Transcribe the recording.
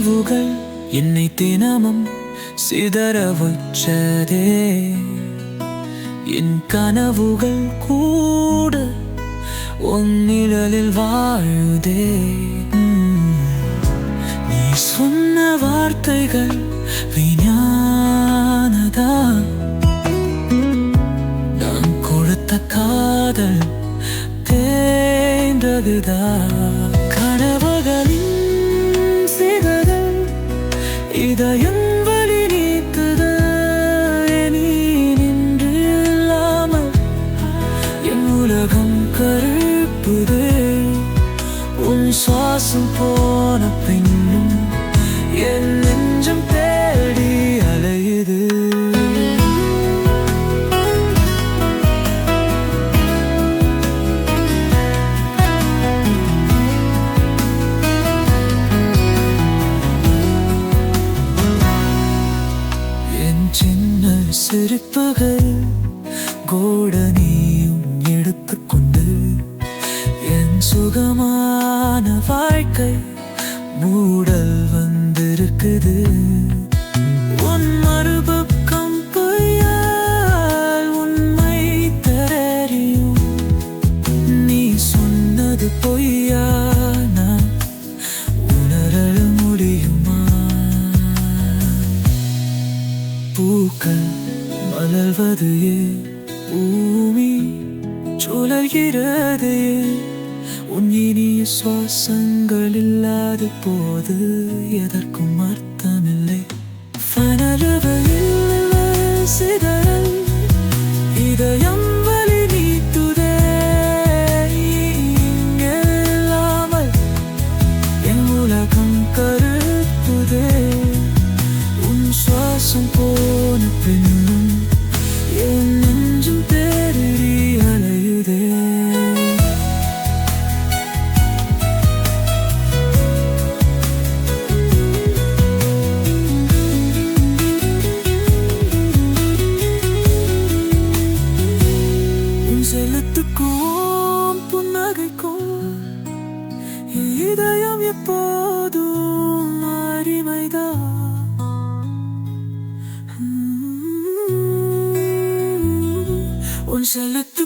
நினைவுகள் என்னை தினமும் சிதற வச்சதே என் கனவுகள் கூட உன்னிழலில் வாழுதே. நீ சொன்ன வார்த்தைகள் விஞ்ஞானதா? நான் கொடுத்த காதல் தேர்ந்ததுதா இதயம் வழி நீத்தது நீ நின்று இல்லாமல் என் உலகம் கருப்புது. உன் சுவாசம் போன பின்னும் என்ன சின்ன சிரிப்புகள் கோடனையும் எடுத்துக்கொண்டு என் சுகமான வாழ்க்கை மூடல் வந்திருக்குது. வளர்வது பூமி சுழல்கிறது உன் இனிய சுவாசங்கள் இல்லாத போது எதற்கும் அர்த்தமில்லை. சிதறல் இதயம் வலி நீத்துதே இங்கே இல்லாமல் என் உலகம் கருத்துதே. உன் சுவாசம் போன பின்னும் இதயம் எப்போதும் அடிமைதான் உன் செலுத்த